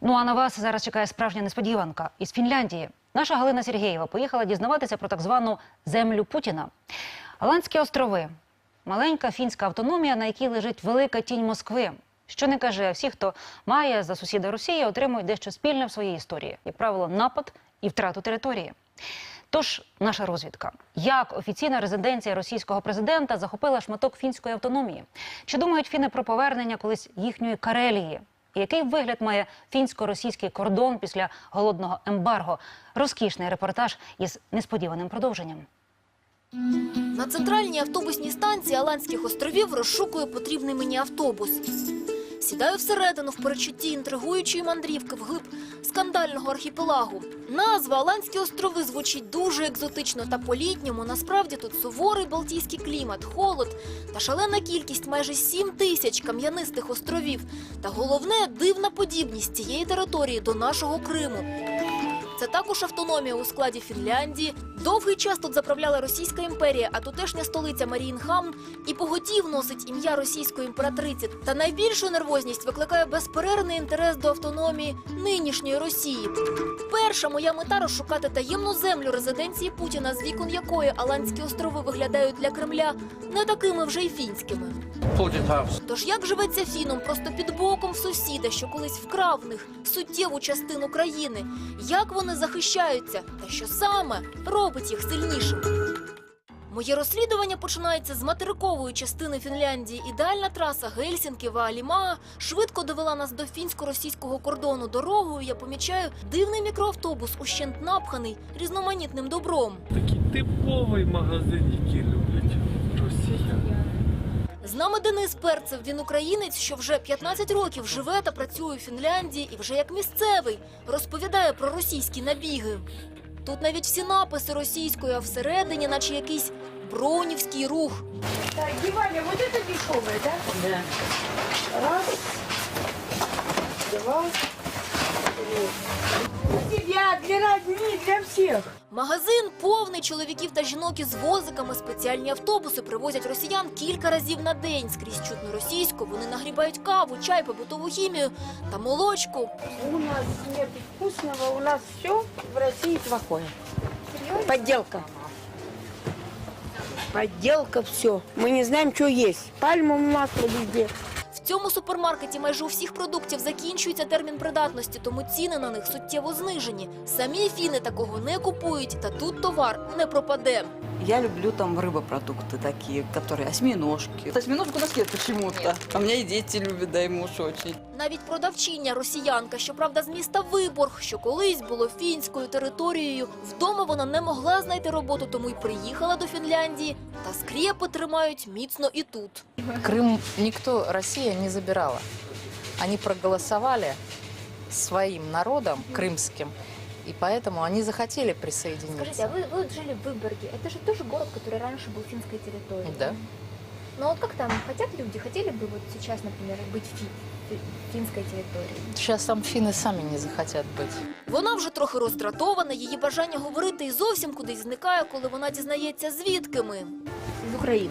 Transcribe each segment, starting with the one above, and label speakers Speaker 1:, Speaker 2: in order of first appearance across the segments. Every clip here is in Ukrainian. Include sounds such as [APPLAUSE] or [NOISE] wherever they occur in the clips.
Speaker 1: Ну а на вас зараз чекає справжня несподіванка із Фінляндії. Наша Галина Сергієва поїхала дізнаватися про так звану землю Путіна. Аландські острови маленька фінська автономія, на якій лежить велика тінь Москви. Що не каже, всі, хто має за сусіда Росії, отримують дещо спільне в своїй історії, як правило, напад і втрату території. Тож наша розвідка, як офіційна резиденція російського президента захопила шматок фінської автономії? Чи думають фіни про повернення колись їхньої Карелії? Який вигляд має фінсько-російський кордон після голодного ембарго? Розкішний репортаж із несподіваним продовженням.
Speaker 2: На центральній автобусній станції Аландських островів розшукує потрібний мені автобус. Сідаю всередину в перечутті інтригуючої мандрівки вглиб скандального архіпелагу. Назва Аландські острови звучить дуже екзотично та по-літньому. Насправді тут суворий балтійський клімат, холод та шалена кількість майже 7 тисяч кам'янистих островів. Та головне дивна подібність цієї території до нашого Криму. Це також автономія у складі Фінляндії. Довгий час тут заправляла Російська імперія, а тутешня столиця Маріїнхамн і поготів носить ім'я російської імператриці. Та найбільшу нервозність викликає безперервний інтерес до автономії нинішньої Росії. Перша моя мета розшукати таємну землю резиденції Путіна, з вікон якої Аландські острови виглядають для Кремля не такими вже й фінськими. Тож як живеться фіном просто під боком в сусіда, що колись вкрав в них суттєву частину країни? Як вони захищаються? Та що саме робить їх сильнішими? Моє розслідування починається з материкової частини Фінляндії. Ідеальна траса Гельсінки Ваалімаа швидко довела нас до фінсько-російського кордону. Дорогою я помічаю дивний мікроавтобус, ущент напханий різноманітним добром.
Speaker 3: Такий типовий магазин, який люблять росіяни.
Speaker 2: З нами Денис Перцев. Він українець, що вже 15 років живе та працює у Фінляндії і вже як місцевий розповідає про російські набіги. Тут навіть всі написи російською, а всередині, наче якийсь бронівський рух.
Speaker 4: Так, Геваня, вот это дешевое, да? Да. Раз, два, три. Для для родни, для всех.
Speaker 2: Магазин повний чоловіків та жінок із возиками. Спеціальні автобуси привозять росіян кілька разів на день. Скрізь чутно російську. Вони нагрібають каву, чай, побутову хімію та молочку.
Speaker 4: У нас нет вкусного, у нас все в России плохое. Подделка. Подделка все. Мы не знаем, что есть. Пальмовое масло везде
Speaker 2: В цьому супермаркеті майже у всіх продуктів закінчується термін придатності, тому ціни на них суттєво знижені. Самі фіни такого не купують, та тут товар не пропаде.
Speaker 5: Я люблю там рыбопродукты такие, которые осьминожки. Осьминожку у нас нет почему-то. А у меня и дети любят, да и муж очень.
Speaker 2: Навіть продавчиня росіянка, щоправда, з міста Виборг, що колись було фінською територією. Вдома вона не могла знайти роботу, тому й приїхала до Фінляндії. Та скрепи тримають міцно і тут.
Speaker 6: Крым никто, Россия не забирала. Они проголосовали своим народом, крымским, и поэтому они захотели присоединиться.
Speaker 7: Скажите, а вы, вы вот жили в Выборге. Это же тоже город, который раньше был финской территорией.
Speaker 6: Да.
Speaker 7: Но вот как там, хотят люди, хотели бы вот сейчас, например, быть фи- фи- финской территорией?
Speaker 6: Сейчас там финны сами не захотят быть.
Speaker 2: Вона вже трохи роздратована, її бажання говорити і зовсім кудись зникає, коли вона дізнається, звідки ми.
Speaker 7: Из Украины.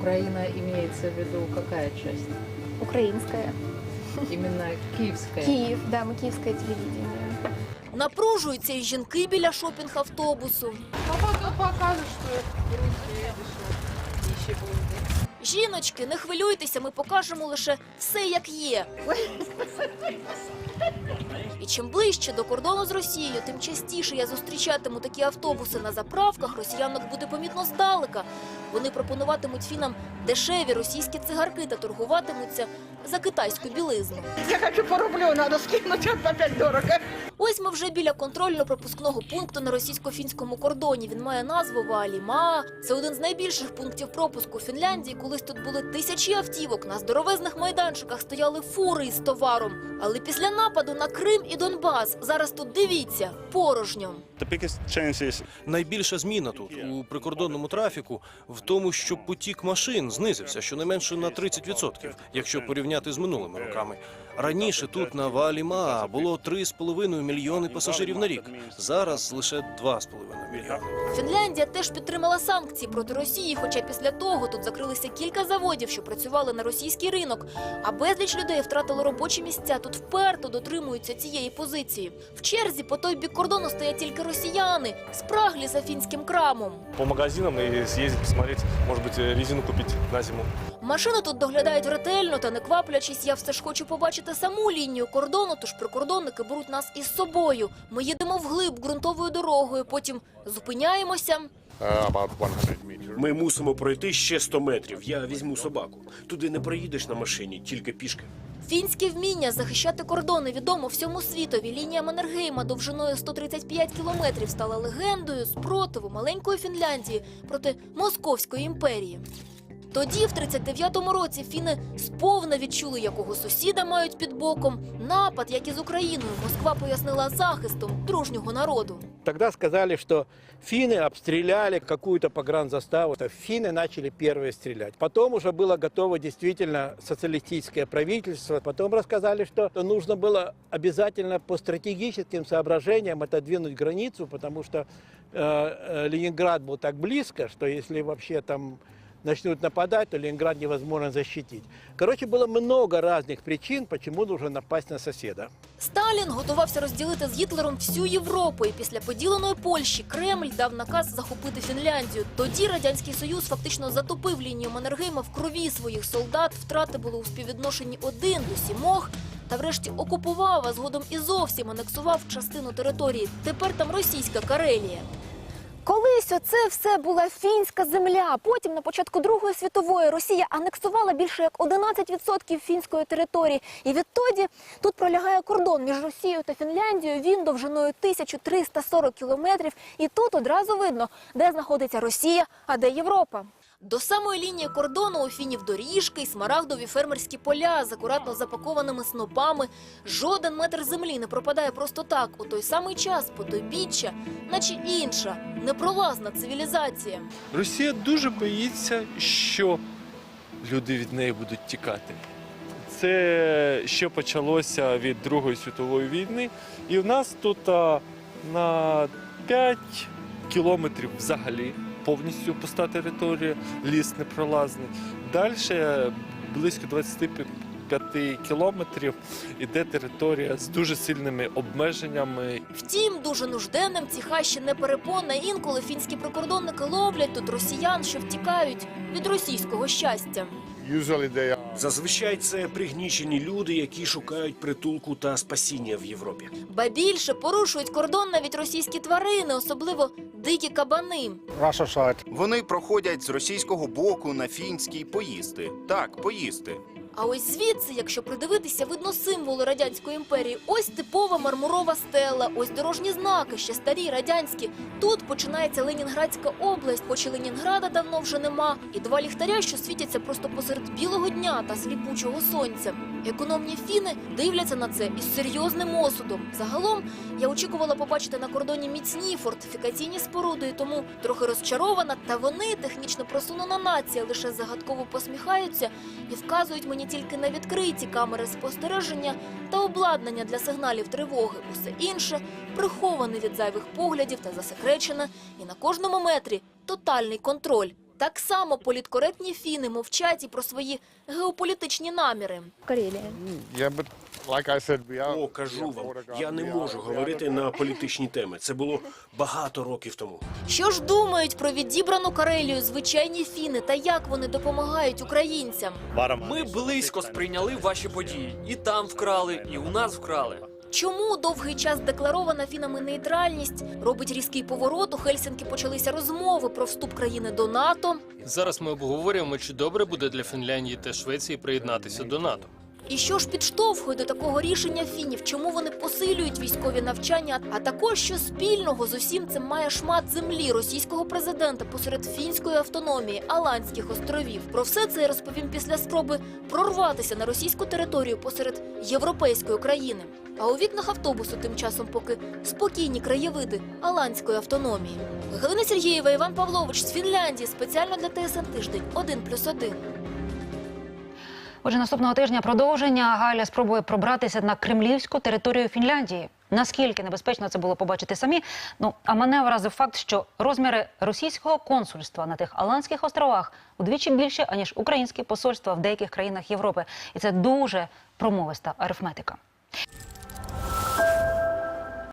Speaker 6: Украина имеется в виду какая часть?
Speaker 7: Украинская.
Speaker 6: Именно киевская.
Speaker 7: Киев, да, мы киевское телевидение.
Speaker 2: Напружуються і жінки біля шопінг-автобусу. Жіночки, не хвилюйтеся, ми покажемо лише все, як є. [LAUGHS] І чим ближче до кордону з Росією, тим частіше я зустрічатиму такі автобуси на заправках. Росіянок буде помітно здалека. Вони пропонуватимуть фінам дешеві російські цигарки та торгуватимуться за китайську білизну.
Speaker 4: Я хочу по рублю, надо скинуть, опять дорого.
Speaker 2: Ось ми вже біля контрольно-пропускного пункту на російсько-фінському кордоні. Він має назву Вааліма. Це один з найбільших пунктів пропуску Фінляндії. Колись тут були тисячі автівок. На здоровезних майданчиках стояли фури із товаром. Але після нападу на Крим і Донбас зараз тут дивіться порожньо.
Speaker 8: The biggest change is
Speaker 9: Найбільша зміна тут у прикордонному трафіку в тому, що потік машин знизився щонайменше на 30%, якщо порівняти з минулими роками. Раніше тут на Валіма було 3,5 мільйони пасажирів на рік. Зараз лише 2,5 мільйони.
Speaker 2: Фінляндія теж підтримала санкції проти Росії, хоча після того тут закрилися кілька заводів, що працювали на російський ринок. А безліч людей втратили робочі місця. Тут вперто дотримуються цієї позиції. В черзі по той бік кордону стоять тільки росіяни, спраглі за фінським крамом.
Speaker 10: по магазинам и съездить посмотреть, может быть, э, резину купить на зиму.
Speaker 2: Машини тут доглядають ретельно та не кваплячись. Я все ж хочу побачити саму лінію кордону, тож прикордонники беруть нас із собою. Ми їдемо вглиб ґрунтовою дорогою, потім зупиняємося.
Speaker 11: Ми мусимо пройти ще 100 метрів. Я візьму собаку. Туди не проїдеш на машині, тільки пішки.
Speaker 2: Фінське вміння захищати кордони відомо всьому світові. Лінія Маннергейма довжиною 135 кілометрів стала легендою спротиву маленької Фінляндії проти Московської імперії. Тоді, в 39-му році, фіни сповна відчули, якого сусіда мають під боком. Напад, як і з Україною, Москва пояснила захистом дружнього народу.
Speaker 12: Тогда сказали, что финны обстреляли какую-то погранзаставу. Это Финны начали первые стрелять. Потом уже было готово действительно социалистическое правительство. Потом рассказали, что нужно было обязательно по стратегическим соображениям отодвинуть границу, потому что э, э, Ленинград был так близко, что если вообще там начнут нападать, то Ленинград невозможно защитить. Короче, было много разных причин, почему нужно напасть на соседа.
Speaker 2: Сталін готувався розділити з Гітлером всю Європу. І після поділеної Польщі Кремль дав наказ захопити Фінляндію. Тоді радянський союз фактично затопив лінію Маннергейма в крові своїх солдат. Втрати були у співвідношенні один до сімох. Та врешті окупував, а згодом і зовсім анексував частину території. Тепер там російська Карелія.
Speaker 7: Колись оце все була фінська земля. Потім на початку Другої світової Росія анексувала більше як 11% фінської території. І відтоді тут пролягає кордон між Росією та Фінляндією. Він довжиною 1340 кілометрів. І тут одразу видно, де знаходиться Росія, а де Європа.
Speaker 2: До самої лінії кордону у фінів доріжки й смарагдові фермерські поля з акуратно запакованими снопами. Жоден метр землі не пропадає просто так. У той самий час потойбіччя, наче інша, непролазна цивілізація.
Speaker 3: Росія дуже боїться, що люди від неї будуть тікати. Це ще почалося від Другої світової війни, і в нас тут на 5 кілометрів взагалі повністю пуста територія, ліс непролазний. Далі близько 25 кілометрів іде територія з дуже сильними обмеженнями
Speaker 2: Втім, дуже нужденним ці хащі не перепона. Інколи фінські прикордонники ловлять тут росіян, що втікають від російського щастя.
Speaker 11: Зазвичай це пригнічені люди, які шукають притулку та спасіння в Європі.
Speaker 2: Ба більше порушують кордон навіть російські тварини, особливо дикі кабани.
Speaker 13: Вони проходять з російського боку на фінський поїсти. Так, поїсти.
Speaker 2: А ось звідси, якщо придивитися, видно символи радянської імперії. Ось типова мармурова стела, ось дорожні знаки, ще старі радянські. Тут починається Ленінградська область, хоч і Ленінграда давно вже нема. І два ліхтаря, що світяться просто посеред білого дня та сліпучого сонця. Економні фіни дивляться на це із серйозним осудом. Загалом я очікувала побачити на кордоні міцні фортифікаційні споруди, і тому трохи розчарована. Та вони технічно просунена нація, лише загадково посміхаються і вказують мені тільки на відкриті камери спостереження та обладнання для сигналів тривоги. Усе інше приховане від зайвих поглядів та засекречене, і на кожному метрі тотальний контроль. Так само політкоректні фіни мовчать і про свої геополітичні наміри.
Speaker 7: Карелія.
Speaker 11: О, кажу вам, я не можу говорити на політичні теми. Це було багато років тому.
Speaker 2: Що ж думають про відібрану Карелію звичайні фіни та як вони допомагають українцям?
Speaker 14: Ми близько сприйняли ваші події. І там вкрали, і у нас вкрали.
Speaker 2: Чому довгий час декларована фінами нейтральність робить різкий поворот? У Хельсінки почалися розмови про вступ країни до НАТО.
Speaker 14: Зараз ми обговорюємо, чи добре буде для Фінляндії та Швеції приєднатися до НАТО.
Speaker 2: І що ж підштовхує до такого рішення фінів? Чому вони посилюють військові навчання? А також що спільного з усім цим має шмат землі російського президента посеред фінської автономії Аланських островів? Про все це я розповім після спроби прорватися на російську територію посеред європейської країни. А у вікнах автобусу тим часом поки спокійні краєвиди Аланської автономії. Галина Сергієва, Іван Павлович з Фінляндії спеціально для ТСН тиждень 1+,1.
Speaker 1: Отже, наступного тижня продовження Галя спробує пробратися на кремлівську територію Фінляндії. Наскільки небезпечно це було побачити самі? Ну а мене вразив факт, що розміри російського консульства на тих Аланських островах удвічі більше аніж українські посольства в деяких країнах Європи, і це дуже промовиста арифметика.